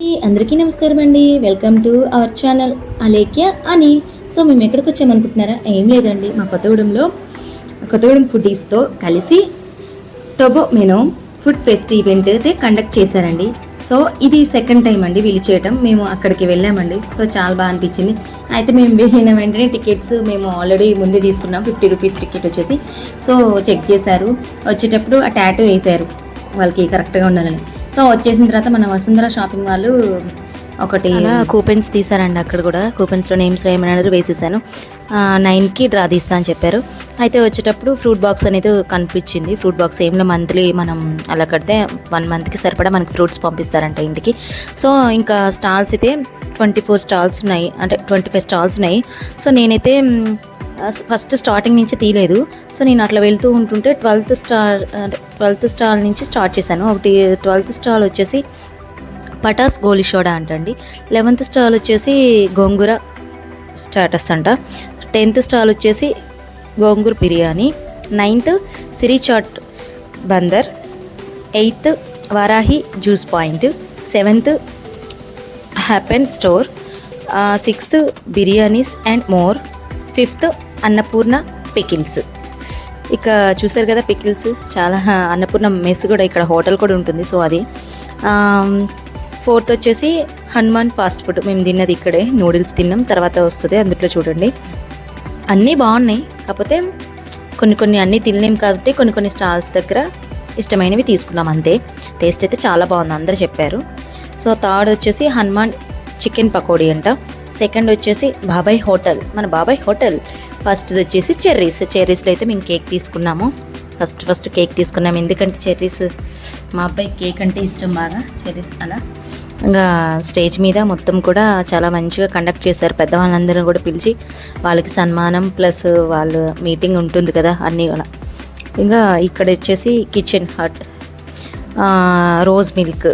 అందరికీ నమస్కారం అండి. Welcome to our channel Alekhya అని సో మేము ఎక్కడికి వచ్చామనుకుంటున్నారా ఏం లేదండి. మా కొత్తగూడెంలో కొత్తగూడెం ఫుడీస్తో కలిసి టొబో మెనో ఫుడ్ ఫెస్ట్ ఈవెంట్ అయితే కండక్ట్ చేశారండి. సో ఇది సెకండ్ టైం అండి వీళ్ళు చేయటం. మేము అక్కడికి వెళ్ళామండి. సో చాలా బాగా అనిపించింది. అయితే మేము వెళ్ళిన వెంటనే టికెట్స్ మేము ఆల్రెడీ ముందే తీసుకున్నాం. ఫిఫ్టీ రూపీస్ టికెట్ వచ్చేసి. సో చెక్ చేశారు. వచ్చేటప్పుడు ఆ ట్యాటూ వేశారు. వాళ్ళకి కరెక్ట్గా ఉండాలని. సో వచ్చేసిన తర్వాత మన వసుంధర షాపింగ్ వాళ్ళు ఒకటి కూపెన్స్ తీసారండి అక్కడ కూడా. కూపెన్స్లో నేమ్స్ వేయమన్నారు వేసేసాను. నైన్కి డ్రా తీస్తా అని చెప్పారు. అయితే వచ్చేటప్పుడు ఫ్రూట్ బాక్స్ అనేది కనిపించింది. ఫ్రూట్ బాక్స్ ఏంలో మంత్లీ మనం అలా కడితే వన్ మంత్కి సరిపడా మనకి ఫ్రూట్స్ పంపిస్తారంట ఇంటికి. సో ఇంకా స్టాల్స్ అయితే ట్వంటీ ఫోర్ స్టాల్స్ ఉన్నాయి. అంటే ట్వంటీ ఫైవ్ స్టాల్స్ ఉన్నాయి. సో నేనైతే ఫస్ట్ స్టార్టింగ్ నుంచి తీయలేదు. సో నేను అట్లా వెళ్తూ ఉంటుంటే ట్వెల్త్ స్టార్ ట్వెల్త్ స్టాల్ నుంచి స్టార్ట్ చేశాను. ఒకటి ట్వెల్త్ స్టాల్ వచ్చేసి పటాస్ గోలిషోడా అంటండి. లెవెంత్ స్టాల్ వచ్చేసి గోంగూర స్టాటస్ అంట. టెన్త్ స్టాల్ వచ్చేసి Gongura biryani. Ninth Siri chaat Bandar. Eighth Varahi juice point. Seventh happen store. Sixth biryanis and more. Fifth Annapurna pickles. ఇక చూసారు కదా పికిల్స్? చాలా అన్నపూర్ణ మెస్ కూడా ఇక్కడ హోటల్ కూడా ఉంటుంది. సో అది ఫోర్త్ వచ్చేసి హనుమాన్ ఫాస్ట్ ఫుడ్. మేము తిన్నది ఇక్కడే నూడిల్స్ తిన్నాం తర్వాత వస్తుంది అందులో చూడండి. అన్నీ బాగున్నాయి కాకపోతే కొన్ని కొన్ని అన్నీ తినలేం కాబట్టి కొన్ని కొన్ని స్టాల్స్ దగ్గర ఇష్టమైనవి తీసుకున్నాం అంతే. టేస్ట్ అయితే చాలా బాగుంది అందరూ చెప్పారు. సో థర్డ్ వచ్చేసి హనుమాన్ చికెన్ పకోడీ అంట. సెకండ్ వచ్చేసి బాబాయ్ హోటల్ మన బాబాయ్ హోటల్. ఫస్ట్ది వచ్చేసి చెర్రీస్ చెర్రీస్లో అయితే మేము కేక్ తీసుకున్నాము. ఫస్ట్ ఫస్ట్ కేక్ తీసుకున్నాము ఎందుకంటే చెర్రీస్ మా అబ్బాయి కేక్ అంటే ఇష్టం బాగా చెర్రీస్ అలా. ఇంకా స్టేజ్ మీద మొత్తం కూడా చాలా మంచిగా కండక్ట్ చేశారు. పెద్దవాళ్ళందరూ కూడా పిలిచి వాళ్ళకి సన్మానం ప్లస్ వాళ్ళు మీటింగ్ ఉంటుంది కదా అన్నీ కూడా ఇంకా ఇక్కడ వచ్చేసి kitchen hut rose milk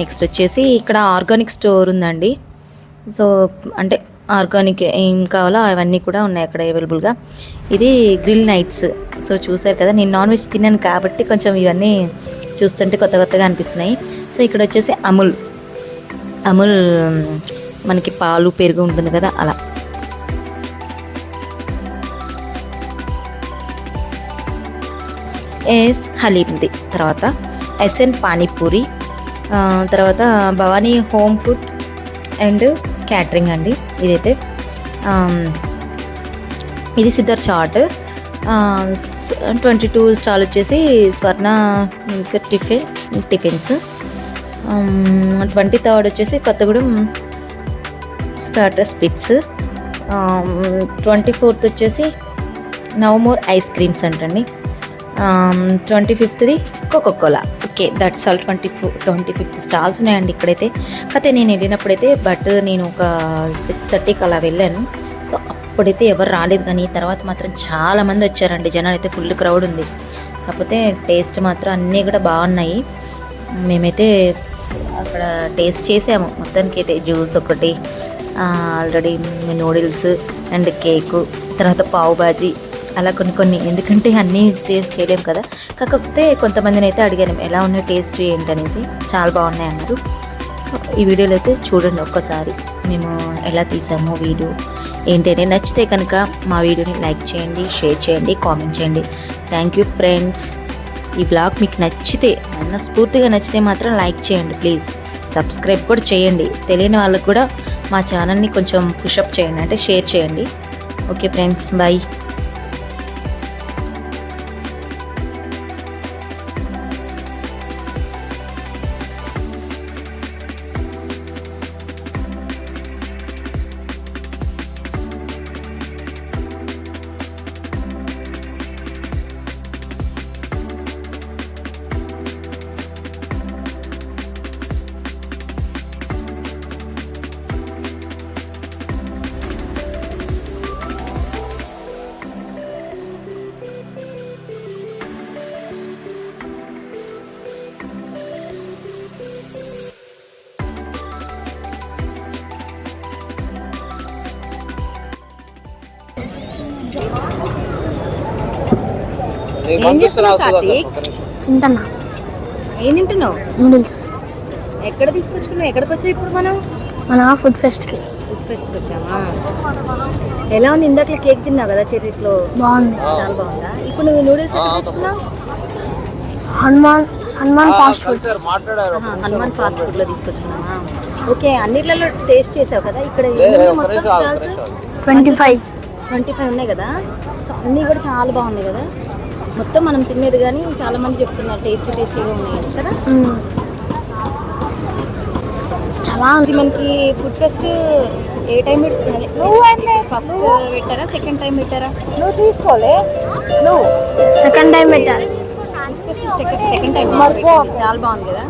next వచ్చేసి ఇక్కడ ఆర్గానిక్ స్టోర్ ఉందండి. సో అంటే ఆర్గానిక్ ఏం కావాలో అవన్నీ కూడా ఉన్నాయి అక్కడ అవైలబుల్గా. ఇది గ్రిల్ నైట్స్. సో చూసారు కదా నేను నాన్ వెజ్ తిన్నాను కాబట్టి కొంచెం ఇవన్నీ చూస్తుంటే కొత్త కొత్తగా అనిపిస్తున్నాయి. సో ఇక్కడ వచ్చేసి అమూల్. అమూల్ మనకి పాలు పెరుగు ఉంటుంది కదా అలా. ఎస్ హలీంది. తర్వాత ఎస్ఎన్ పానీపూరి. తర్వాత Bhavani home food and catering అండి. ఇదైతే ఇది Siddhar chaat. Twenty two stall వచ్చేసి Swarna milk tiffin tiffins. Twenty third వచ్చేసి Kothagudem starter spits twenty fourth వచ్చేసి నవమోర్ ఐస్ క్రీమ్స్ అంటండి. Twenty ఫిఫ్త్ది Coca Cola. Okay that's all twenty four twenty fifth stalls ఉన్నాయండి ఇక్కడైతే. కాకపోతే నేను వెళ్ళినప్పుడైతే బట్ నేను ఒక సిక్స్ థర్టీకి అలా వెళ్ళాను. సో అప్పుడైతే ఎవరు రాలేదు కానీ తర్వాత మాత్రం చాలా మంది వచ్చారండి. జనాలు అయితే ఫుల్ క్రౌడ్ ఉంది. కాకపోతే టేస్ట్ మాత్రం అన్నీ కూడా బాగున్నాయి. మేమైతే అక్కడ టేస్ట్ చేసాము. మొత్తానికి అయితే జ్యూస్ ఒకటి ఆల్రెడీ నూడిల్స్ అండ్ కేకు తర్వాత పావు బాజీ అలా కొన్ని కొన్ని. ఎందుకంటే అన్నీ టేస్ట్ చేయలేము కదా. కాకపోతే కొంతమందిని అయితే అడిగాను ఎలా ఉన్నాయి టేస్ట్ ఏంటనేసి? చాలా బాగున్నాయి అన్నారు. సో ఈ వీడియోలో అయితే చూడండి ఒక్కసారి. మేము ఎలా తీసాము వీడియో. ఏంటనే నచ్చితే కనుక మా వీడియోని లైక్ చేయండి షేర్ చేయండి కామెంట్ చేయండి. Thank you friends. ఈ బ్లాగ్ మీకు నచ్చితే మనస్ఫూర్తిగా నచ్చితే మాత్రం లైక్ చేయండి ప్లీజ్. సబ్స్క్రైబ్ కూడా చేయండి. తెలియని వాళ్ళకు కూడా మా ఛానల్ని కొంచెం పుషప్ చేయండి అంటే షేర్ చేయండి. Okay friends bye. ఏం చేస్తున్నావు సాత్విక్? చింతన్న ఏం తింటున్నావు? నూడిల్స్. ఎక్కడ తీసుకొచ్చుకున్నావు? ఎక్కడికి వచ్చావు ఇప్పుడు మనం? మన ఫుడ్ ఫెస్ట్కి ఫుడ్ ఫెస్ట్కి వచ్చామా ఎలా ఉంది? ఇందాక కేక్ తిన్నావు కదా చెర్రీస్లో? బాగుంది. చాలా బాగుందా? ఇప్పుడు నువ్వు నూడిల్స్ ఎక్కడ తెచ్చుకున్నావు? హనుమాన్ హనుమాన్ ఫాస్ట్ ఫుడ్స్ ఆహా, హనుమాన్ ఫాస్ట్ ఫుడ్లో తీసుకొచ్చుకున్నావా? ఓకే అన్నిట్లలో టేస్ట్ చేసావు కదా? ఇక్కడ మొత్తం stalls twenty five. Twenty five ఉన్నాయి కదా? సో అన్నీ కూడా చాలా బాగున్నాయి కదా? మొత్తం మనం తినేది కానీ చాలా మంది చెప్తున్నారు టేస్టీ టేస్టీగా ఉన్నాయి కదా? చాలా మనకి ఫుడ్ ఫెస్ట్ ఏ టైం ఫస్ట్ పెట్టారా? సెకండ్ టైం పెట్టారా? నువ్వు తీసుకోలే. నువ్వు. సెకండ్ టైం పెట్టారు. ఫస్ట్ సెకండ్ టైం చాలా బాగుంది కదా?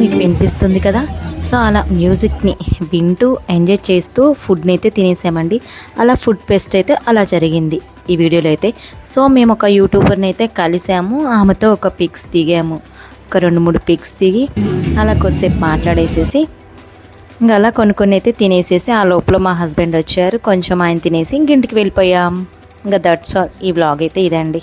మీకు వినిపిస్తుంది కదా? సో అలా మ్యూజిక్ని వింటూ ఎంజాయ్ చేస్తూ ఫుడ్ని అయితే తినేసామండి. అలా ఫుడ్ ఫెస్ట్ అయితే అలా జరిగింది ఈ వీడియోలో అయితే. సో మేము ఒక యూట్యూబర్ని అయితే కలిసాము. ఆమెతో ఒక పిక్స్ దిగాము. ఒక రెండు మూడు పిక్స్ దిగి అలా కొద్దిసేపు మాట్లాడేసేసి ఇంకా అలా కొన్ని కొన్ని అయితే తినేసేసి ఆ లోపల మా హస్బెండ్ వచ్చారు. కొంచెం ఆయన తినేసి ఇంక ఇంటికి వెళ్ళిపోయాం. ఇంకా దట్స్ ఆల్ ఈ బ్లాగ్ అయితే ఇదండి.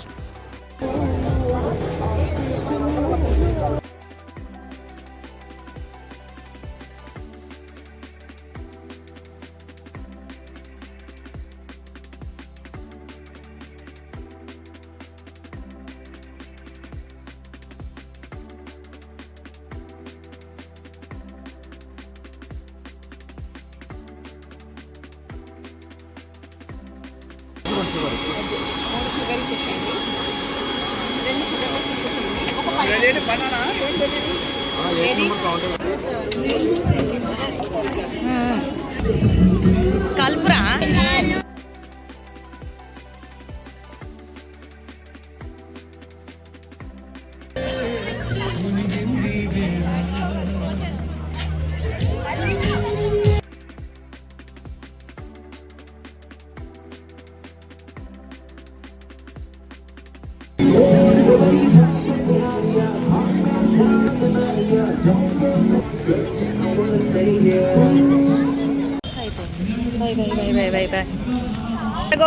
కల్పురా? ಹೋಗ್ತೈತೆ ಅಗೋ